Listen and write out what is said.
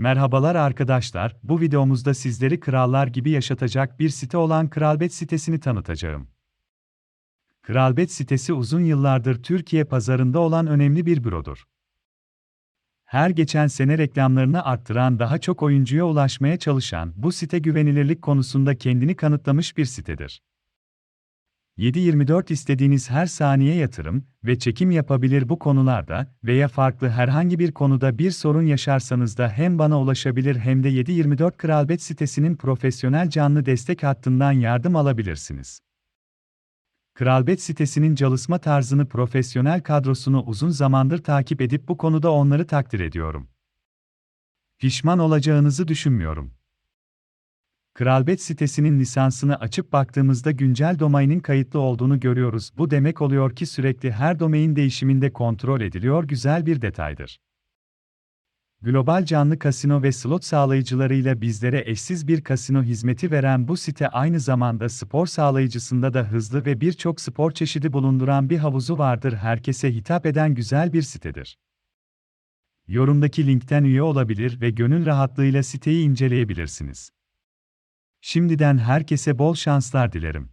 Merhabalar arkadaşlar, bu videomuzda sizleri krallar gibi yaşatacak bir site olan Kralbet sitesini tanıtacağım. Kralbet sitesi uzun yıllardır Türkiye pazarında olan önemli bir bürodur. Her geçen sene reklamlarını arttıran daha çok oyuncuya ulaşmaya çalışan bu site güvenilirlik konusunda kendini kanıtlamış bir sitedir. 7/24 istediğiniz her saniye yatırım ve çekim yapabilir bu konularda veya farklı herhangi bir konuda bir sorun yaşarsanız da hem bana ulaşabilir hem de 7/24 Kralbet sitesinin profesyonel canlı destek hattından yardım alabilirsiniz. Kralbet sitesinin çalışma tarzını profesyonel kadrosunu uzun zamandır takip edip bu konuda onları takdir ediyorum. Pişman olacağınızı düşünmüyorum. Kralbet sitesinin lisansını açıp baktığımızda güncel domainin kayıtlı olduğunu görüyoruz. Bu demek oluyor ki sürekli her domain değişiminde kontrol ediliyor güzel bir detaydır. Global canlı kasino ve slot sağlayıcılarıyla bizlere eşsiz bir kasino hizmeti veren bu site aynı zamanda spor sağlayıcısında da hızlı ve birçok spor çeşidi bulunduran bir havuzu vardır. Herkese hitap eden güzel bir sitedir. Yorumdaki linkten üye olabilir ve gönül rahatlığıyla siteyi inceleyebilirsiniz. Şimdiden herkese bol şanslar dilerim.